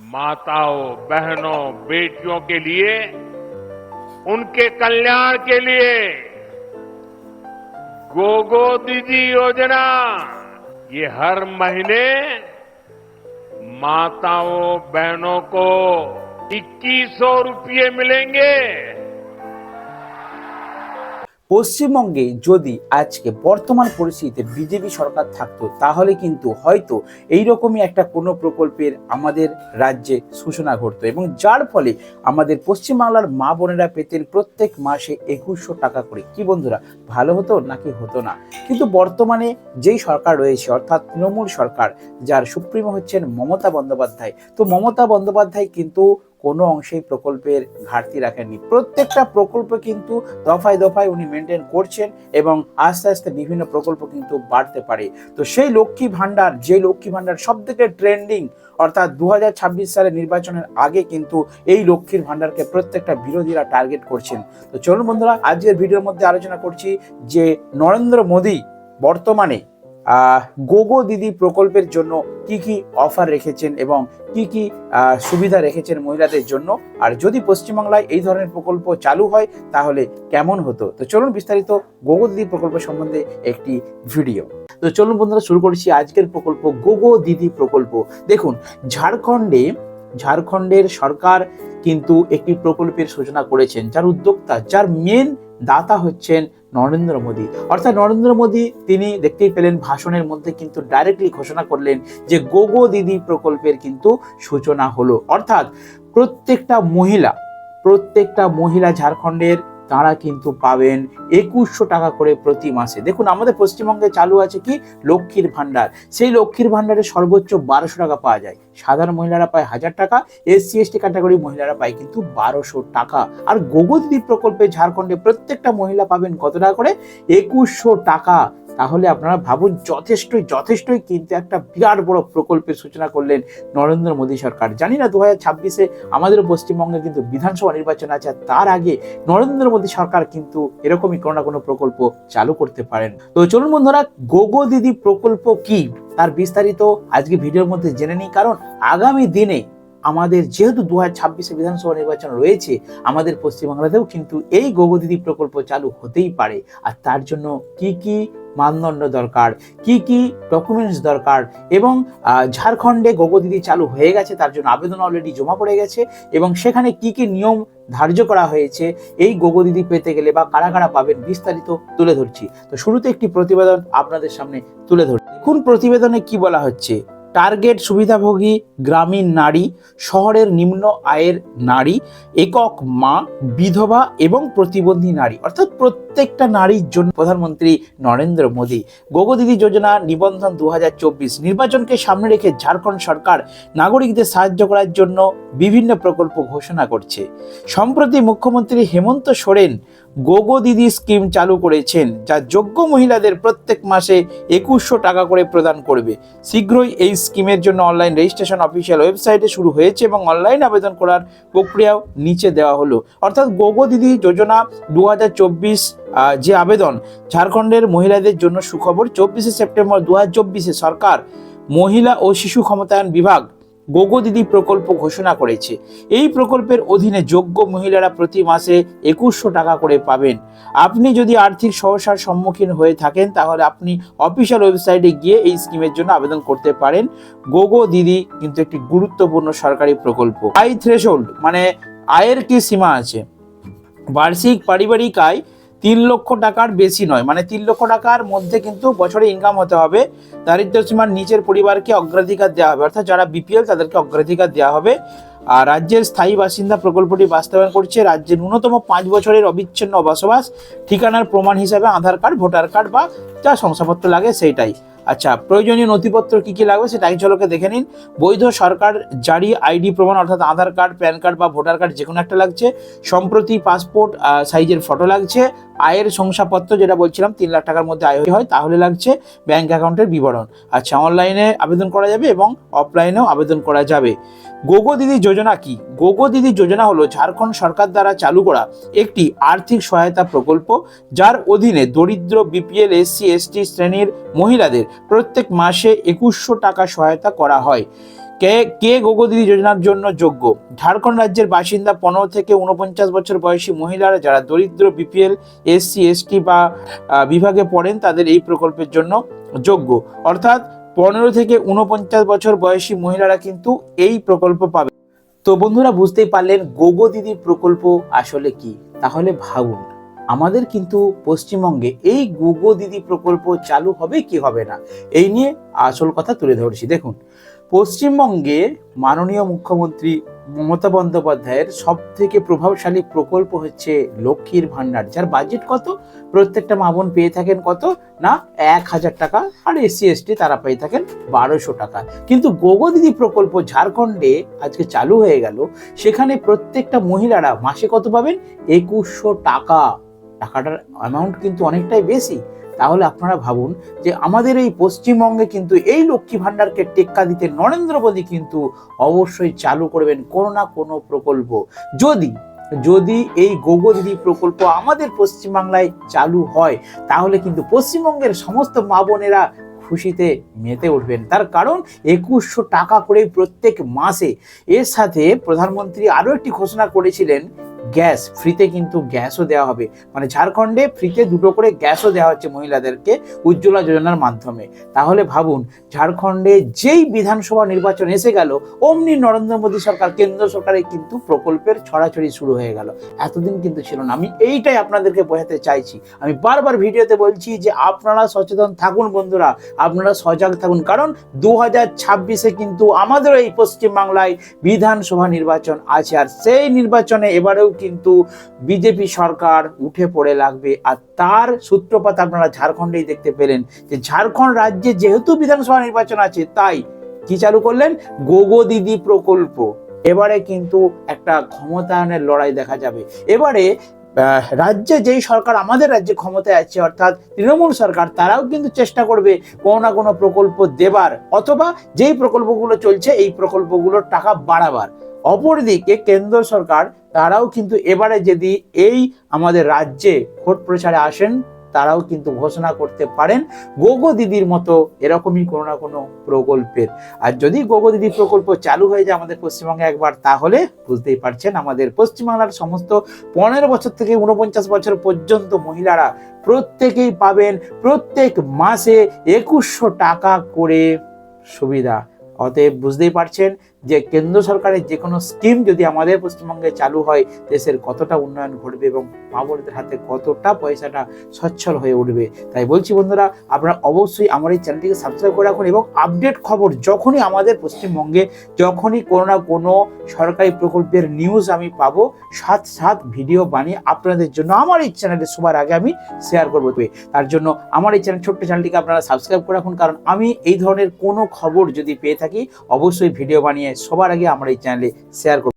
माताओं, बहनों, बेटियों के लिए, उनके कल्याण के लिए, गोगो दीदी योजना। ये हर महीने माताओं, बहनों को इक्कीस सौ रुपये मिलेंगे। পশ্চিমবঙ্গে যদি আজকে বর্তমান পরিস্থিতিতে বিজেপি সরকার থাকতো, তাহলে কিন্তু হয়তো এই রকমই একটা কোনো প্রকল্পের আমাদের রাজ্যে সূচনা ঘটতো এবং যার ফলে আমাদের পশ্চিমবাংলার মা বোনেরা পেতেন প্রত্যেক মাসে একুশশো টাকা করে। কি বন্ধুরা, ভালো হতো নাকি হতো না? কিন্তু বর্তমানে যেই সরকার রয়েছে, অর্থাৎ তৃণমূল সরকার, যার সুপ্রিমো হচ্ছেন মমতা বন্দ্যোপাধ্যায়। তো মমতা বন্দ্যোপাধ্যায় কিন্তু কোনো অংশেই প্রকল্পের ঘাটতি রাখেননি। প্রত্যেকটা প্রকল্প কিন্তু দফায় দফায় উনি মেনটেন করছেন এবং আস্তে আস্তে বিভিন্ন প্রকল্প কিন্তু বাড়তে পারে। তো সেই লক্ষ্মী ভাণ্ডার, যে লক্ষ্মী ভাণ্ডার সব থেকে ট্রেন্ডিং অর্থাৎ দু সালে নির্বাচনের আগে কিন্তু এই লক্ষ্মীর ভাণ্ডারকে প্রত্যেকটা বিরোধীরা টার্গেট করছেন। তো চলুন বন্ধুরা, আজকের ভিডিওর মধ্যে আলোচনা করছি যে নরেন্দ্র মোদী বর্তমানে গোগো দিদি প্রকল্পের জন্য কি কি অফার রেখেছেন এবং কি কি সুবিধা রেখেছেন মহিলাদের জন্য? আর যদি পশ্চিমবাংলায় এই ধরনের প্রকল্প চালু হয়, তাহলে কেমন হতো? তো চলুন বিস্তারিত গোগো দিদি প্রকল্প সম্বন্ধে একটি ভিডিও তো চলুন বন্ধুরা, শুরু করছি আজকের প্রকল্প, গোগো দিদি প্রকল্প। দেখুন, ঝাড়খণ্ডে ঝাড়খণ্ডের সরকার কিন্তু একটি প্রকল্পের সূচনা করেছেন, যার উদ্যোক্তা, যার মেন দাতা হচ্ছেন নরেন্দ্র মোদী। অর্থাৎ নরেন্দ্র মোদী, তিনি দেখতেই পেলেন ভাষণের মধ্যে কিন্তু ডাইরেক্টলি ঘোষণা করলেন যে গোগো দিদি প্রকল্পের কিন্তু সূচনা হলো। অর্থাৎ প্রত্যেকটা মহিলা প্রত্যেকটা মহিলা ঝাড়খণ্ডের তারা কিন্তু পাবেন একুশশো টাকা করে প্রতি মাসে। দেখুন, আমাদের পশ্চিমবঙ্গে চালু আছে কি? লক্ষ্মীর ভাণ্ডার। সেই লক্ষ্মীর ভাণ্ডারে সর্বোচ্চ বারোশো টাকা পাওয়া যায়। সাধারণ মহিলারা পায় হাজার টাকা এসসি এসটি ক্যাটাগরি মহিলারা পায় কিন্তু বারোশো টাকা। আর গোগদ্বীপ প্রকল্পে ঝাড়খণ্ডে প্রত্যেকটা মহিলা পাবেন কত টাকা করে? একুশশো টাকা। তাহলে আপনারা ভাবুন, যথেষ্টই যথেষ্টই কিন্তু একটা বিরাট বড় প্রকল্পের সূচনা করলেন নরেন্দ্র মোদী সরকার। জানি না দু হাজার ছাব্বিশে আমাদের পশ্চিমবঙ্গে কিন্তু বিধানসভা নির্বাচন আছে তার আগে নরেন্দ্র মোদী সরকার কিন্তু এরকমই কোনো না কোনো প্রকল্প চালু করতে পারেন। তো চলুন বন্ধুরা, গোগো দিদি প্রকল্প কি? তার বিস্তারিত আজকে ভিডিওর মধ্যে জেনে নিই, কারণ আগামী দিনে আমাদের যেহেতু দু হাজার ছাব্বিশে বিধানসভা নির্বাচন রয়েছে, আমাদের পশ্চিমবাংলাতেও কিন্তু এই গোগো দিদি প্রকল্প চালু হতেই পারে। আর তার জন্য কি কি মানদণ্ড দরকার, কি কি ডকুমেন্টস দরকার এবং ঝাড়খণ্ডে গোগোদিদি চালু হয়ে গেছে, তার জন্য আবেদন অলরেডি জমা পড়ে গেছে এবং সেখানে কি কি নিয়ম ধার্য করা হয়েছে, এই গোগোদিদি পেতে গেলে বা কারা কারা পাবেন বিস্তারিত তুলে ধরছি। তো শুরুতে একটি প্রতিবেদন আপনাদের সামনে তুলে ধরছি। দেখুন প্রতিবেদনে কি বলা হচ্ছে। টার্গেট সুবিধাভোগী গ্রামীণ নারী, শহরের নিম্ন আয়ের নারী, একক মা, বিধবা এবং প্রতিবন্ধী নারী। অর্থাৎ প্রত্যেকটা নারীর জন্য প্রধানমন্ত্রী নরেন্দ্র মোদী গোগদিদি যোজনা নিবন্ধন দু হাজার চব্বিশ নির্বাচনকে সামনে রেখে ঝাড়খণ্ড সরকার নাগরিকদের সাহায্য করার জন্য বিভিন্ন প্রকল্প ঘোষণা করছে। সম্প্রতি মুখ্যমন্ত্রী হেমন্ত সোরেন গোগো দিদি স্কিম চালু করেছেন, যা যোগ্য মহিলাদের প্রত্যেক মাসে একুশশো টাকা করে প্রদান করবে। শীঘ্রই এই স্কিমের জন্য অনলাইন রেজিস্ট্রেশন অফিসিয়াল ওয়েবসাইটে শুরু হয়েছে এবং অনলাইন আবেদন করার প্রক্রিয়াও নিচে দেওয়া হলো। অর্থাৎ গোগো দিদি যোজনা দু হাজার চব্বিশ যে আবেদন, ঝাড়খণ্ডের মহিলাদের জন্য সুখবর, চব্বিশে সেপ্টেম্বর দু হাজার সরকার মহিলা ও শিশু ক্ষমতায়ন বিভাগ গোগো দিদি প্রকল্প ঘোষণা করেছে। এই প্রকল্পের অধীনে যোগ্য মহিলারা প্রতি মাসে একুশশো টাকা করে পাবেন। আপনি যদি আর্থিক সমস্যার সম্মুখীন হয়ে থাকেন, তাহলে আপনি অফিসিয়াল ওয়েবসাইটে গিয়ে এই স্কিমের জন্য আবেদন করতে পারেন। গোগো দিদি কিন্তু একটি গুরুত্বপূর্ণ সরকারি প্রকল্প। আই থ্রেশোল্ড মানে আয়ের কি সীমা আছে? বার্ষিক পারিবারিক আয় তিন লক্ষ টাকার বেশি নয়। মানে তিন লক্ষ টাকার মধ্যে কিন্তু বছরে ইনকাম হতে হবে। দারিদ্র সীমার নিচের পরিবারকে অগ্রাধিকার দেওয়া হবে। অর্থাৎ যারা বিপিএল তাদেরকে অগ্রাধিকার দেওয়া হবে। আর রাজ্যের স্থায়ী বাসিন্দা প্রকল্পটি বাস্তবায়ন করছে। রাজ্যের ন্যূনতম পাঁচ বছরের অবিচ্ছিন্ন বসবাস ঠিকানার প্রমাণ হিসাবে আধার কার্ড, ভোটার কার্ড বা যা শংসাপত্র লাগে সেইটাই। আচ্ছা প্রয়োজনীয় নথিপত্র কি কি লাগবে সেটা এক ঝলকে দেখে নিন। বৈধ সরকার জারি আইডি প্রমাণ, অর্থাৎ আধার কার্ড, প্যান কার্ড বা ভোটার কার্ড যে কোনো একটা লাগছে। সম্প্রতি পাসপোর্ট সাইজের ফটো লাগছে। আয়ের শংসাপত্র যেটা বলছিলাম, তিন লাখ টাকার মধ্যে আয় হয়, তাহলে লাগছে ব্যাংক অ্যাকাউন্টের বিবরণ। আচ্ছা অনলাইনে আবেদন করা যাবে এবং অফলাইনেও আবেদন করা যাবে। গোগো দিদি যোজনা কি? গোগো দিদি যোজনা হলো ঝাড়খণ্ড সরকার দ্বারা চালু করা একটি আর্থিক সহায়তা প্রকল্প, যার অধীনে দরিদ্র বিপিএল, এসসি, এসটি শ্রেণির মহিলাদের প্রত্যেক মাসে একুশশো টাকা সহায়তা করা হয়। কে কে গোগো দিদি যোজনার জন্য যোগ্য? ঝাড়খণ্ড রাজ্যের বাসিন্দা পনেরো থেকে উনপঞ্চাশ বছর বয়সী মহিলারা যারা দরিদ্র বিপিএল, এসসি, এসটি বা বিভাগে পড়েন তাদের এই প্রকল্পের জন্য যোগ্য। অর্থাৎ পনেরো থেকে উনপঞ্চাশ বছর বয়সী মহিলারা কিন্তু এই প্রকল্প পাবে। তো বন্ধুরা, বুঝতেই পারলেন গোগো দিদি প্রকল্প আসলে কি? তাহলে ভাবুন। আমাদের কিন্তু পশ্চিমবঙ্গে এই গোগো দিদি প্রকল্প চালু হবে কি হবে না? এই নিয়ে আসল কথা তুলে ধরছি। দেখুন, পশ্চিমবঙ্গে মাননীয় মুখ্যমন্ত্রী মমতা বন্দ্যোপাধ্যায়ের সব থেকে প্রভাবশালী প্রকল্প হচ্ছে লক্ষ্মীর ভাণ্ডার। যার বাজেট কত? প্রত্যেকটা মা বোন পেয়ে থাকেন কত? না, এক হাজার টাকা। আর এসসি, এসটি তারা পেয়ে থাকেন বারোশো টাকা। কিন্তু গোগো দিদি প্রকল্প ঝাড়খণ্ডে আজকে চালু হয়ে গেল। সেখানে প্রত্যেকটা মহিলারা মাসে কত পাবেন? একুশশো টাকা। টাকাটার অ্যামাউন্ট কিন্তু অনেকটাই বেশি, তাহলে আপনারা ভাবুন যে আমাদের এই পশ্চিমবঙ্গে কিন্তু এই লক্ষ্মী ভাণ্ডারকে টেক্কা দিতে নরেন্দ্র মোদী কিন্তু অবশ্যই চালু করবেন কোনো না কোনো প্রকল্প। যদি যদি এই গোগো দিদি প্রকল্প আমাদের পশ্চিমবাংলায় চালু হয়, তাহলে কিন্তু পশ্চিমবঙ্গের সমস্ত মা বোনেরা খুশিতে মেতে উঠবেন। তার কারণ একুশশো টাকা করে প্রত্যেক মাসে। এর সাথে প্রধানমন্ত্রী আরও একটি ঘোষণা করেছিলেন গ্যাস ফ্রিতে কিন্তু গ্যাসও দেওয়া হবে। মানে ঝাড়খণ্ডে ফ্রিতে দুটো করে গ্যাসও দেওয়া হচ্ছে মহিলাদেরকে উজ্জ্বলা যোজনার মাধ্যমে। তাহলে ভাবুন, ঝাড়খণ্ডে যেই বিধানসভা নির্বাচন এসে গেল, অমনি নরেন্দ্র মোদী সরকার, কেন্দ্র সরকারের কিন্তু প্রকল্পের ছড়াছড়ি শুরু হয়ে গেল। এতদিন কিন্তু ছিল না। আমি এইটাই আপনাদেরকে বোঝাতে চাইছি। আমি বারবার ভিডিওতে বলছি যে আপনারা সচেতন থাকুন বন্ধুরা, আপনারা সজাগ থাকুন। কারণ দু হাজার ছাব্বিশে কিন্তু আমাদের এই পশ্চিমবাংলায় বিধানসভা নির্বাচন আছে। আর সেই নির্বাচনে এবারেও কিন্তু বিজেপি সরকার উঠে পড়ে লাগবে। আর তার সূত্রপাত আপনারা ঝাড়খণ্ডেই দেখতে পেলেন যে ঝাড়খণ্ড রাজ্যে যেহেতু বিধানসভা নির্বাচন আছে, তাই কি চালু করলেন? গোগো দিদি প্রকল্প। এবারে কিন্তু একটা ক্ষমতায়নের লড়াই দেখা যাবে। এবারে রাজ্যে যেই সরকার আমাদের রাজ্যে ক্ষমতায় আছে, অর্থাৎ তৃণমূল সরকার, তারাও কিন্তু চেষ্টা করবে কোনো না কোনো প্রকল্প দেবার অথবা যেই প্রকল্পগুলো চলছে, এই প্রকল্পগুলোর টাকা বাড়াবার। অপরদিকে কেন্দ্র সরকার, তারাও কিন্তু এবারে যদি এই আমাদের রাজ্যে ভোট প্রচারে আসেন তারাও কিন্তু ঘোষণা করতে পারেন গোগো দিদির মতো এরকমই কোনো না কোনো প্রকল্পের। আর যদি গোগো দিদি প্রকল্প চালু হয়ে যায় আমাদের পশ্চিমবঙ্গে একবার, তাহলে বুঝতেই পারছেন আমাদের পশ্চিমবাংলার সমস্ত পনেরো বছর থেকে উনপঞ্চাশ বছর পর্যন্ত মহিলারা প্রত্যেকেই পাবেন, প্রত্যেক মাসে একুশশো টাকা করে সুবিধা। অতএব বুঝতেই পারছেন যে কেন্দ্র সরকারের যে কোনো স্কিম যদি আমাদের পশ্চিমবঙ্গে চালু হয়, দেশের কতটা উন্নয়ন ঘটবে এবং মা বোনদের হাতে কতটা পয়সাটা সচ্ছল হয়ে উঠবে, তাই বলছি বন্ধুরা, আপনারা অবশ্যই আমার এই চ্যানেলটিকে সাবস্ক্রাইব করে রাখুন এবং আপডেট খবর যখনই আমাদের পশ্চিমবঙ্গে, যখনই কোনো না কোনো সরকারি প্রকল্পের নিউজ আমি পাবো, সাত সাত ভিডিও বানিয়ে আপনাদের জন্য আমার এই চ্যানেলে সবার আগে আমি শেয়ার করব। তার জন্য আমার এই চ্যানেল, ছোট্ট চ্যানেলটিকে আপনারা সাবস্ক্রাইব করে রাখুন, কারণ আমি এই ধরনের কোনো খবর যদি পেয়ে থাকি, অবশ্যই ভিডিও বানিয়ে সবার আগে আমার এই চ্যানেলে শেয়ার করব।